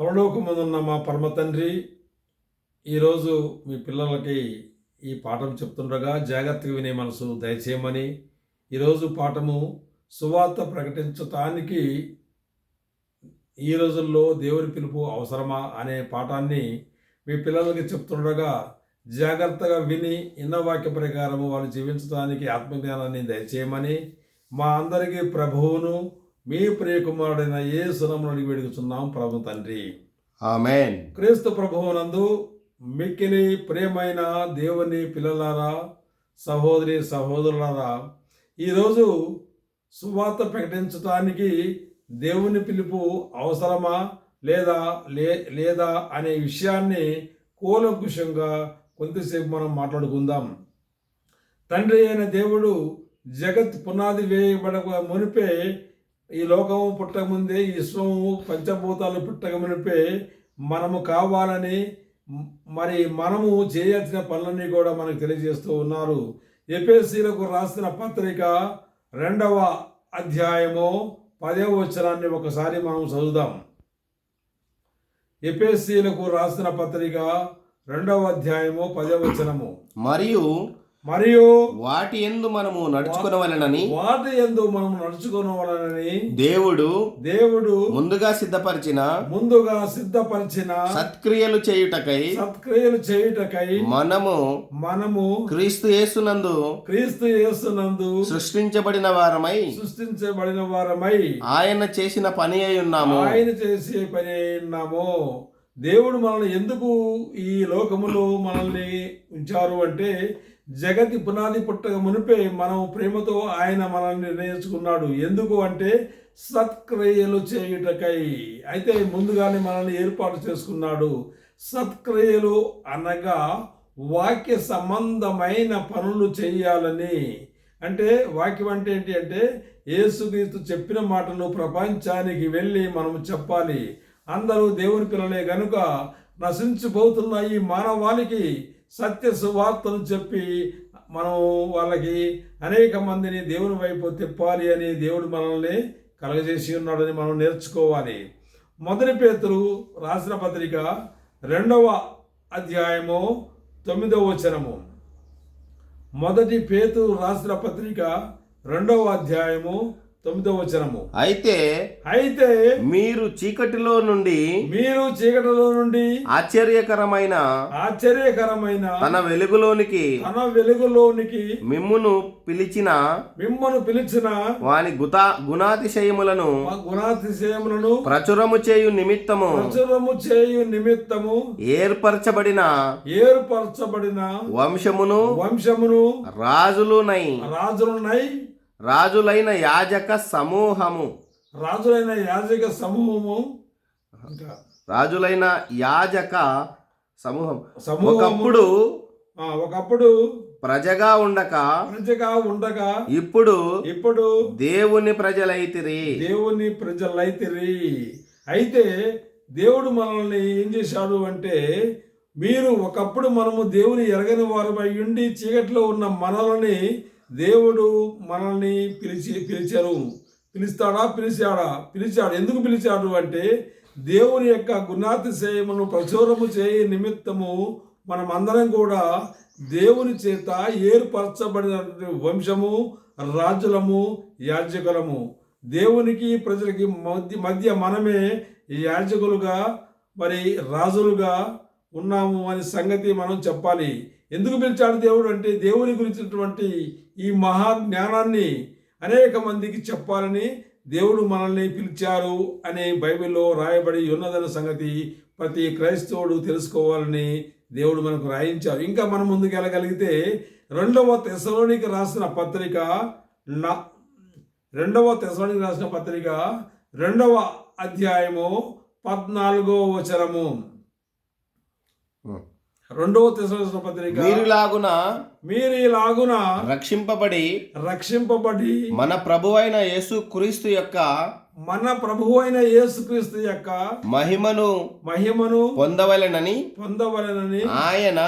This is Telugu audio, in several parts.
పరలోకమునున్న మా పరమ తండ్రి ఈరోజు మీ పిల్లలకి ఈ పాఠం చెప్తుండగా జాగ్రత్తగా వినే మనసు దయచేయమని ఈరోజు పాఠము సువార్త ప్రకటించటానికి ఈ రోజుల్లో దేవుని పిలుపు అవసరమా అనే పాఠాన్ని మీ పిల్లలకి చెప్తుండగా జాగ్రత్తగా విని ఇన్న వాక్య ప్రకారము వాళ్ళు జీవించడానికి ఆత్మజ్ఞానాన్ని దయచేయమని మా అందరికీ ప్రభువును మీ ప్రియకుమారుడైన ఏ సునమును వేడుకుతున్నాం ప్రభు తండ్రి. ఆమెన్. క్రీస్తు ప్రభువునందు మిక్కిలి ప్రియమైన దేవుని పిల్లలారా సహోదరి సహోదరులారా ఈరోజు సువార్త ప్రకటించడానికి దేవుని పిలుపు అవసరమా లేదా లే లేదా అనే విషయాన్ని కూలంకుషంగా కొంతసేపు మనం మాట్లాడుకుందాం. తండ్రి అయిన దేవుడు జగత్ పునాది వేయబడక మునిపే ఈ లోకము పుట్టకముందే విశ్వము పంచభూతాలు పుట్టకమునిపే మనము కావాలని మరి మనము చేయాల్సిన పనులన్నీ కూడా మనకు తెలియజేస్తూ ఉన్నారు. ఎపిఎస్సీలకు రాసిన పత్రిక రెండవ అధ్యాయము పదవ వచనాన్ని ఒకసారి మనం చదువుదాం. ఎపిఎస్సీలకు రాసిన పత్రిక రెండవ అధ్యాయము పదవ వచనము. మరియు మరియు వాటి ఎందు మనము నడుచుకునవలెనని వాటి ఎందు మనం నడుచుకోవాలని దేవుడు దేవుడు ముందుగా సిద్ధపరిచిన ముందుగా సిద్ధపరిచిన సత్క్రియలు చేయుటకై సత్క్రియలు చేయుటకై మనము మనము క్రీస్తు యేసునందు క్రీస్తు యేసునందు సృష్టించబడిన వారమై సృష్టించబడిన వారమై ఆయన చేసిన పని అయి ఉన్నాము. ఆయన చేసే పని ఉన్నాము. దేవుడు మనల్ని ఎందుకు ఈ లోకములో మనల్ని ఉంచారు అంటే జగతి పునాది పుట్టక మునిపే మనం ప్రేమతో ఆయన మనల్ని నిర్ణయించుకున్నాడు. ఎందుకు అంటే సత్క్రియలు చేయుటకై. అయితే ముందుగానే మనల్ని ఏర్పాటు చేసుకున్నాడు. సత్క్రియలు అనగా వాక్య సంబంధమైన పనులు చేయాలని. అంటే వాక్యం అంటే ఏంటి అంటే ఏసుక్రీస్తు చెప్పిన మాటలు ప్రపంచానికి వెళ్ళి మనం చెప్పాలి. అందరూ దేవుని పిల్లలే గనుక నశించిపోతున్న ఈ మానవాళికి సత్య సువార్తను చెప్పి మనం వాళ్ళకి అనేక మందిని దేవుని వైపు తిప్పాలి అని దేవుడు మనల్ని కలగజేసి ఉన్నాడని మనం నేర్చుకోవాలి. మొదటి పేతురు రాసిన పత్రిక రెండవ అధ్యాయము తొమ్మిదవ వచనము. మొదటి పేతురు రాసిన పత్రిక రెండవ అధ్యాయము తొమ్మిదవ వచనము. అయితే అయితే మీరు చీకటిలో నుండి మీరు చీకటిలో నుండి ఆశ్చర్యకరమైన ఆశ్చర్యకరమైన తన వెలుగులోనికి తన వెలుగులోనికి మిమ్మును పిలిచిన మిమ్మను పిలిచిన వాని గుతా గుణాతిశయములను గుణాతిశయములను ప్రచురము చేయు నిమిత్తము ప్రచురము చేయు నిమిత్తము ఏర్పరచబడిన ఏర్పరచబడిన వంశమును వంశమును రాజులునై రాజులున్నై రాజులైన యాజక సమూహము. రాజులైన యాజక సమూహము. రాజులైన యాజక సమూహం. ఒకప్పుడు ఒకప్పుడు ప్రజగా ఉండక ప్రజగా ఉండగా ఇప్పుడు ఇప్పుడు దేవుని ప్రజలైతిరి. దేవుని ప్రజలైతిరి. అయితే దేవుడు మనల్ని ఏం చేశాడు అంటే మీరు ఒకప్పుడు మనము దేవుని ఎరగని వారమై ఉండి చీకట్లో ఉన్న మనల్ని దేవుడు మనల్ని పిలిచి పిలిచారు. పిలుస్తాడా? పిలిచాడా? పిలిచాడు. ఎందుకు పిలిచాడు అంటే దేవుని యొక్క గుణాతిశయమును ప్రచురము చేయ నిమిత్తము మనమందరం కూడా దేవుని చేత ఏర్పరచబడిన వంశము రాజులము యాజకులము. దేవునికి ప్రజలకి మధ్య మధ్య మనమే యాజకులుగా మరి రాజులుగా ఉన్నాము అనే సంగతి మనం చెప్పాలి. ఎందుకు పిలిచాడు దేవుడు అంటే దేవుని గురించినటువంటి ఈ మహా జ్ఞానాన్ని అనేక మందికి చెప్పాలని దేవుడు మనల్ని పిలిచారు అనే బైబిల్లో రాయబడి ఉన్నదన్న సంగతి ప్రతి క్రైస్తవుడు తెలుసుకోవాలని దేవుడు మనకు రాయించారు. ఇంకా మనం ముందుకు వెళ్ళగలిగితే రెండవ తెసలోనికి రాసిన పత్రిక నా రెండవ తెసలోనికి రాసిన పత్రిక రెండవ అధ్యాయము పద్నాలుగో వచనము. రెండవ తెసలోని పత్రిక మీరులాగున మీరు ఇలాగున రక్షింపబడి రక్షింపబడి మన ప్రభువైన యేసు క్రీస్తు యొక్క మన ప్రభు అయిన యేసుక్రీస్తు యొక్క మహిమను మహిమను పొందవలెనని పొందవలనని ఆయన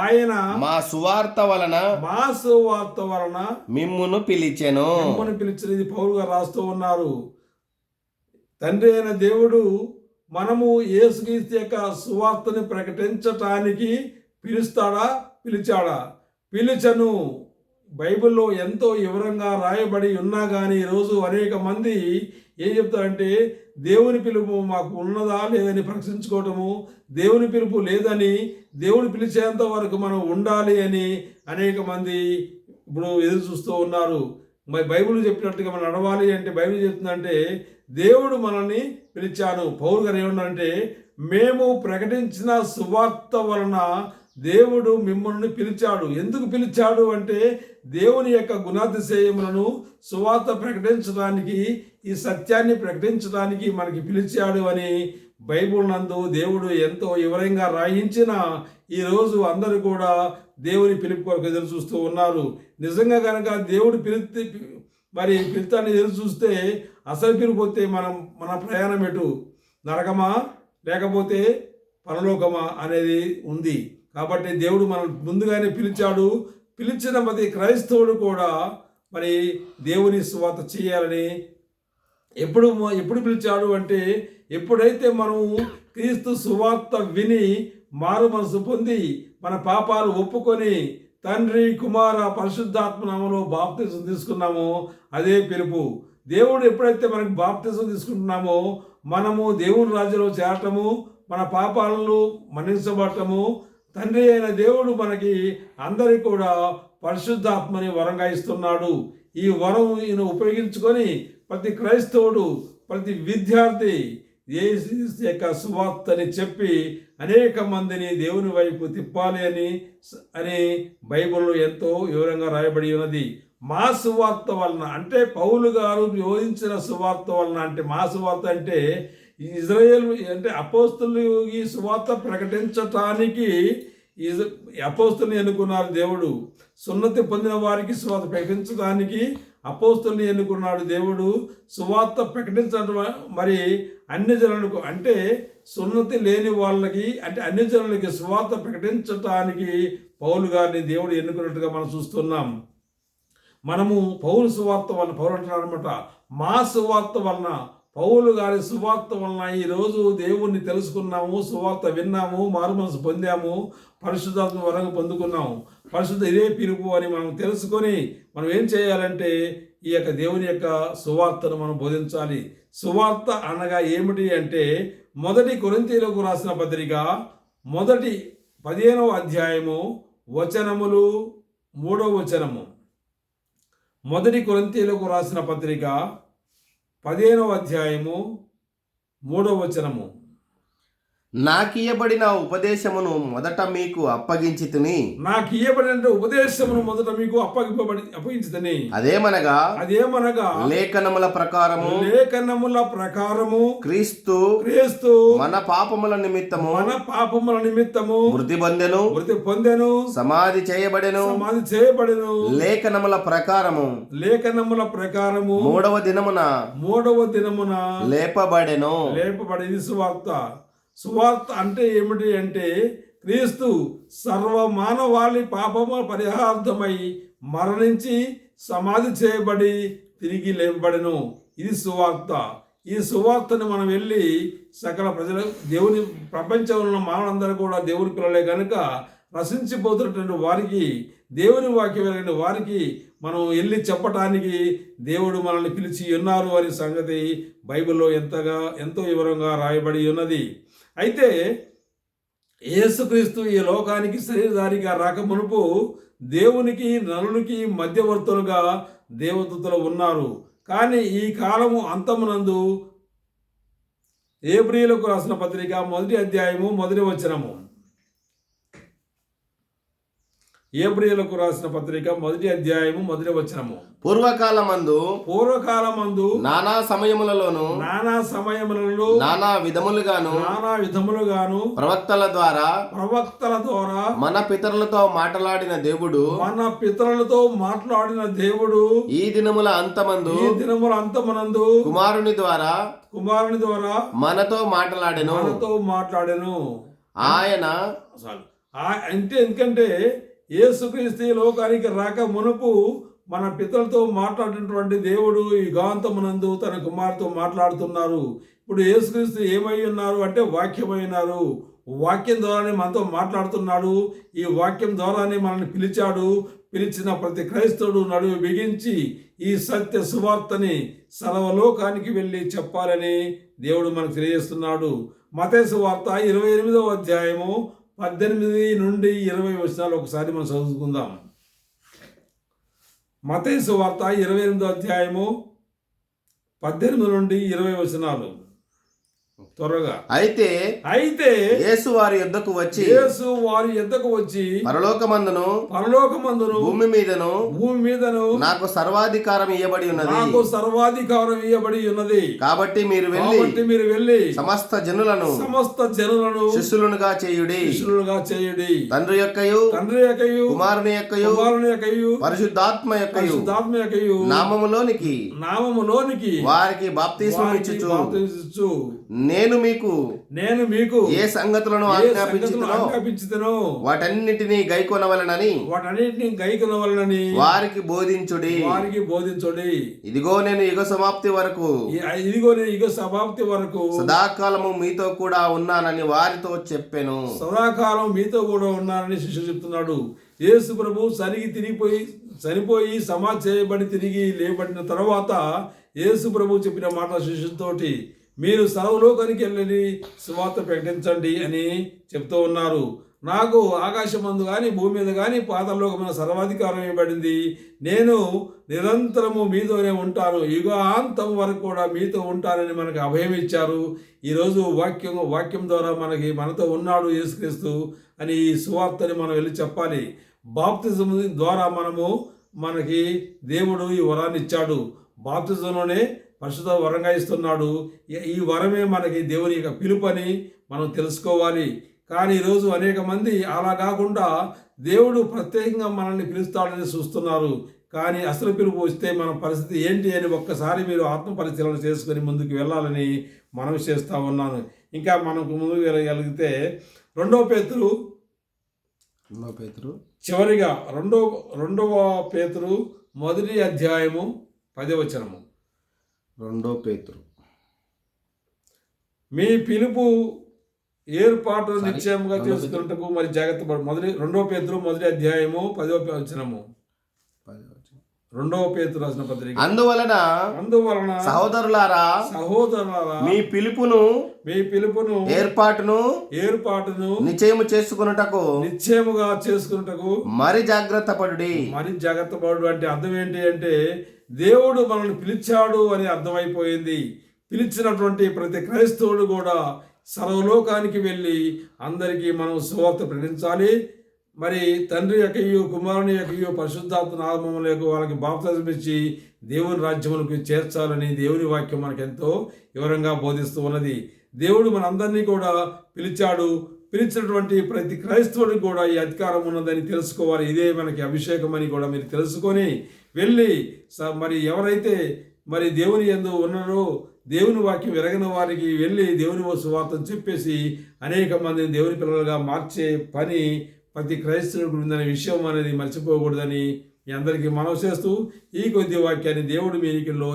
ఆయన మా సువార్త వలన మా సువార్త వలన మిమ్మును పిలిచెను. మిమ్మల్ని పిలిచినది పౌరుగా రాస్తూ ఉన్నారు. తండ్రి అయిన దేవుడు మనము యేసుక్రీస్తు యొక్క సువార్తని ప్రకటించటానికి పిలుస్తాడా? పిలిచాడా? పిలిచను. బైబిల్లో ఎంతో వివరంగా రాయబడి ఉన్నా కానీ ఈరోజు అనేక మంది ఏం చెప్తారంటే దేవుని పిలుపు మాకు ఉన్నదా లేదని ప్రశ్నించుకోవటము దేవుని పిలుపు లేదని దేవుని పిలిచేంత వరకు మనం ఉండాలి అని అనేక మంది ఇప్పుడు ఎదురు చూస్తూ ఉన్నారు. మరి బైబిల్ చెప్పినట్టుగా మనం నడవాలి అంటే బైబిల్ చెప్తుందంటే దేవుడు మనల్ని పిలిచాను పౌరు గారు ఏమన్నారంటే మేము ప్రకటించిన సువార్త వలన దేవుడు మిమ్మల్ని పిలిచాడు. ఎందుకు పిలిచాడు అంటే దేవుని యొక్క గుణాతిశయములను సువార్త ప్రకటించడానికి ఈ సత్యాన్ని ప్రకటించడానికి మనకి పిలిచాడు అని బైబుల్ నందు దేవుడు ఎంతో వివరంగా రాయించిన ఈరోజు అందరూ కూడా దేవుని పిలుపు కొరకు ఎదురు చూస్తూ ఉన్నారు. నిజంగా కనుక దేవుడు పిలిచి మరి పిలుతాన్ని ఎదురు చూస్తే అసలు పిలుపు మనం మన ప్రయాణం ఎటు? నరకమా? లేకపోతే పరలోకమా అనేది ఉంది. కాబట్టి దేవుడు మనం ముందుగానే పిలిచాడు. పిలిచిన ప్రతి క్రైస్తవుడు కూడా మరి దేవుని స్వాత చేయాలని ఎప్పుడు ఎప్పుడు పిలిచాడు అంటే ఎప్పుడైతే మనము క్రీస్తు సువార్త విని మారు మనసు పొంది మన పాపాలు ఒప్పుకొని తండ్రి కుమార పరిశుద్ధాత్మనామలో బాప్తిజం తీసుకున్నామో అదే పిలుపు. దేవుడు ఎప్పుడైతే మనకు బాప్తిజం తీసుకుంటున్నామో మనము దేవుని రాజ్యంలో చేరటము మన పాపాలను మన్నించబడటము తండ్రి అయిన దేవుడు మనకి అందరికీ కూడా పరిశుద్ధాత్మని వరంగా ఇస్తున్నాడు. ఈ వరం ఈయన ఉపయోగించుకొని ప్రతి క్రైస్తవుడు ప్రతి విద్యార్థి యేసు యొక్క సువార్తని చెప్పి అనేక మందిని దేవుని వైపు తిప్పాలి అని అని బైబిల్లో ఎంతో వివరంగా రాయబడి ఉన్నది. మా సువార్త వలన అంటే పౌలు గారు బోధించిన సువార్త వలన అంటే మా సువార్త అంటే ఇజ్రాయేల్ అంటే అపోస్తులు ఈ సువార్త ప్రకటించటానికి అపోస్తుల్ని ఎన్నుకున్నారు దేవుడు. సున్నతి పొందిన వారికి సువార్త ప్రకటించడానికి అపోస్తుల్ని ఎన్నుకున్నాడు దేవుడు. సువార్త ప్రకటించడం మరి అన్ని జనులకు అంటే సున్నతి లేని వాళ్ళకి అంటే అన్ని జనులకి సువార్త ప్రకటించటానికి పౌలు గారిని దేవుడు ఎన్నుకున్నట్టుగా మనం చూస్తున్నాం. మనము పౌరు సువార్త వలన పౌరు అంటున్నారనమాట మా సువార్త వలన పౌలు గారి సువార్త వలన ఈరోజు దేవుణ్ణి తెలుసుకున్నాము సువార్త విన్నాము మారుమనసు పొందాము పరిశుద్ధాత్మ వరకు పొందుకున్నాము. పరిశుద్ధ ఇదే పిలుపు అని మనం తెలుసుకొని మనం ఏం చేయాలంటే ఈ యొక్క దేవుని యొక్క సువార్తను మనం బోధించాలి. సువార్త అనగా ఏమిటి అంటే మొదటి కొరింతీలకు రాసిన పత్రిక మొదటి పదిహేనవ అధ్యాయము వచనములు మూడవ వచనము. మొదటి కొరంతీలకు రాసిన పత్రిక పదిహేనవ అధ్యాయము మూడవ వచనము. నాకియబడిన ఉపదేశమును మొదట మీకు అప్పగించి నాకు ఇయ్యబడిన ఉపదేశమును మొదట మీకు అప్పగింపబడి అప్పగించదని అదేమనగా అదేమనగా లేఖనముల ప్రకారము లేఖనముల ప్రకారము క్రీస్తు క్రీస్తు మన పాపముల నిమిత్తము మన పాపముల నిమిత్తము మృతి పొందెను మృతి పొందెను సమాధి చేయబడెను సమాధి చేయబడెను. లేఖనముల ప్రకారము లేఖనముల ప్రకారము మూడవ దినమున మూడవ దినమున లేపబడెను. లేపబడింది సువార్త సువార్త అంటే ఏమిటి అంటే క్రీస్తు సర్వమానవాళి పాపము పరిహార్థమై మరణించి సమాధి చేయబడి తిరిగి లేపబడెను ఇది సువార్త. ఈ సువార్తను మనం వెళ్ళి సకల ప్రజల దేవుని ప్రపంచంలో ఉన్న మానవులందరూ కూడా దేవుని పిల్లలే కనుక రసించిపోతున్నటువంటి వారికి దేవుని వాక్యం వెళ్ళిన వారికి మనం వెళ్ళి చెప్పటానికి దేవుడు మనల్ని పిలిచి ఉన్నారు అనే సంగతి బైబిల్లో ఎంతగా ఎంతో వివరంగా రాయబడి ఉన్నది. అయితే యేసుక్రీస్తు ఈ లోకానికి శరీరధారిగా రాక మునుపు దేవునికి నలునికి మధ్యవర్తులుగా దేవదూతలు ఉన్నారు. కానీ ఈ కాలము అంతమునందు ఏప్రిలకు రాసిన పత్రిక మొదటి అధ్యాయము మొదటి వచనము. ఏప్రిలకు రాసిన పత్రిక మొదటి అధ్యాయము మొదటి వచనము. పూర్వకాలమందు పూర్వకాలమందు నానా సమయములలోను నానా సమయములలో నానా విధములుగాను నానా విధములుగాను ప్రవక్తల ద్వారా ప్రవక్తల ద్వారా మన పితరులతో మాట్లాడిన దేవుడు మన పితరులతో మాట్లాడిన దేవుడు ఈ దినముల అంతమందు ఈ దినముల అంతమనందు కుమారుని ద్వారా కుమారుని ద్వారా మనతో మాట్లాడెను. మనతో మాట్లాడెను. ఆయన అంటే ఎందుకంటే యేసుక్రీస్తు లోకానికి రాక మునుపు మన పితలతో మాట్లాడినటువంటి దేవుడు ఈ గాంతమునందు తన కుమారుతో మాట్లాడుతున్నారు. ఇప్పుడు యేసుక్రీస్తు ఏమై ఉన్నారు అంటే వాక్యమై ఉన్నారు. వాక్యం ద్వారానే మనతో మాట్లాడుతున్నాడు. ఈ వాక్యం ద్వారానే మనల్ని పిలిచాడు. పిలిచిన ప్రతి క్రైస్తవుడు నడువు బిగించి ఈ సత్య సువార్తని సర్వలోకానికి వెళ్ళి చెప్పాలని దేవుడు మనకు తెలియజేస్తున్నాడు. మతేసు వార్త ఇరవై ఎనిమిదవ అధ్యాయము పద్దెనిమిది నుండి ఇరవై వచనాలు ఒకసారి మనం చదువుకుందాం. మతేసు వార్త ఇరవై ఎనిమిదో అధ్యాయము పద్దెనిమిది నుండి ఇరవై వచనాలు. త్వరగా. అయితే అయితే యేసు వారి యుద్ధకు వచ్చి యేసు వారి ఎద్దకు వచ్చి పరలోకమందును పరలోకమందును భూమి మీదను భూమి మీదను నాకు సర్వాధికారం ఇవ్వబడి ఉన్నది. నాకు సర్వాధికారం ఇవ్వబడి ఉన్నది. కాబట్టి మీరు వెళ్ళి కాబట్టి మీరు వెళ్ళి సమస్త జనులను సమస్త జనులను శిష్యులుగా చేయుడి. శిష్యులుగా చేయుడి. తండ్రి యొక్కయు తండ్రి యొక్కయు కుమారుని యొక్కయు కుమారుని యొక్కయు పరిశుద్ధాత్మ యొక్కయు పరిశుద్ధాత్మ యొక్కయు నామములోనికి నామములోనికి వారికి బాప్తిస్మం ఇచ్చుచు బాప్తిసమిచ్చు. నేను మీకు నేను మీకు ఏ సంగతులను ఆజ్ఞాపించుతునో వాటన్నిటినీ గైకొనవలనని వాటన్నిటిని గైకుల వలనని వారికి బోధించుడి. వారికి బోధించుడి. ఇదిగో నేను యుగ సమాప్తి వరకు ఇదిగో నేను ఇక సమాప్తి వరకు సదాకాలము మీతో కూడా ఉన్నానని వారితో చెప్పెను. సదాకాలం మీతో కూడా ఉన్నానని శిష్యుడు చెప్తున్నాడు. యేసు ప్రభు సరిగి తిరిగిపోయి చనిపోయి సమాధి చేయబడి తిరిగి లేబడిన తర్వాత యేసు ప్రభు చెప్పిన మాట శిష్యుతోటి మీరు సర్వలోకానికి వెళ్ళని సువార్త ప్రకటించండి అని చెప్తూ ఉన్నారు. నాకు ఆకాశమందు కానీ భూమి మీద కానీ పాతలోకమైన సర్వాధికారం ఇవ్వబడింది. నేను నిరంతరము మీతోనే ఉంటాను. యుగాంతం వరకు కూడా మీతో ఉంటానని మనకు అభయం ఇచ్చారు. ఈరోజు వాక్యం వాక్యం ద్వారా మనకి మనతో ఉన్నాడు యేసుక్రీస్తు అని ఈ సువార్తని మనం వెళ్ళి చెప్పాలి. బాప్తిజం ద్వారా మనము మనకి దేవుడు ఈ వరాన్ని ఇచ్చాడు. బాప్తిజంలోనే పరిశుద్ధ వరంగా ఇస్తున్నాడు. ఈ- వరమే మనకి దేవుని యొక్క పిలుపని మనం తెలుసుకోవాలి. కానీ ఈరోజు అనేక మంది అలా కాకుండా దేవుడు ప్రత్యేకంగా మనల్ని పిలుస్తాడని చూస్తున్నారు. కానీ అసలు పిలుపు వస్తే మన పరిస్థితి ఏంటి అని ఒక్కసారి మీరు ఆత్మ పరిశీలన చేసుకొని ముందుకు వెళ్ళాలని మనం చేస్తూ ఉన్నాను. ఇంకా మనకు ముందుకు వెళ్ళగలిగితే రెండో పేతురు పేతురు. చివరిగా రెండో రెండవ పేతురు మొదటి అధ్యాయము పదవచనము. రెండో పేతురు. మీ పిలుపు ఏర్పాటు నిశ్చయముగా చేసుకున్నట్టుకు మరి జాగ్రత్త పడు. మొదటి రెండో పేతురు మొదటి అధ్యాయము పదవ వచనము. రెండవ పేతురు రాసిన పత్రిక. అందువలన అందువలన సహోదరులారా సహోదరులారా మీ పిలుపును మీ పిలుపును ఏర్పాటును ఏర్పాటును నిశ్చయము చేసుకున్నటకు నిశ్చయముగా చేసుకున్నటకు మరి జాగ్రత్త పడుడి. మరి జాగ్రత్త పడు అంటే అర్థం ఏంటి అంటే దేవుడు మనల్ని పిలిచాడు అని అర్థమైపోయింది. పిలిచినటువంటి ప్రతి క్రైస్తవుడు కూడా సర్వలోకానికి వెళ్ళి అందరికీ మనం సువార్త ప్రకటించాలి. మరి తండ్రి యొక్కయు కుమారుని యొక్కయు పరిశుద్ధాత్మ నామముల యొక్క వాళ్ళకి బాప్తిజం ఇచ్చి దేవుని రాజ్యములకు చేర్చాలని దేవుని వాక్యం మనకు ఎంతో వివరంగా బోధిస్తూ ఉన్నది. దేవుడు మనందరినీ కూడా పిలిచాడు. పిలిచినటువంటి ప్రతి క్రైస్తవుడికి కూడా ఈ అధికారం ఉన్నదని తెలుసుకోవాలి. ఇదే మనకి అభిషేకం అని కూడా మీరు తెలుసుకొని వెళ్ళి స- మరి ఎవరైతే మరి దేవుని ఎందు ఉన్నారో దేవుని వాక్యం ఎరగిన వారికి వెళ్ళి దేవుని సువార్తను చెప్పేసి అనేక మందిని దేవుని పిల్లలుగా మార్చే పని ప్రతి క్రైస్తవుడికి ఉందనే విషయం అనేది మర్చిపోకూడదని మీ అందరికీ మనవి చేస్తూ ఈ కొద్ది వాక్యాన్ని దేవుడు మీ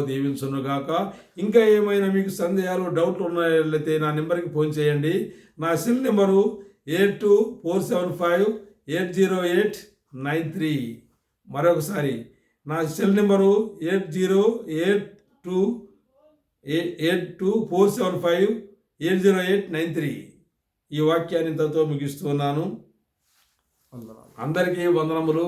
దీవించునుగాక. ఇంకా ఏమైనా మీకు సందేహాలు డౌట్లు ఉన్నట్లయితే నా నెంబర్కి ఫోన్ చేయండి. నా cell number eight two four seven five eight zero eight nine three. మరొకసారి నా cell number eight zero eight two eight two four seven five eight zero eight nine three ఈ వాక్యాన్ని ఇంతతో ముగిస్తున్నాను అందరికీ వందనములు.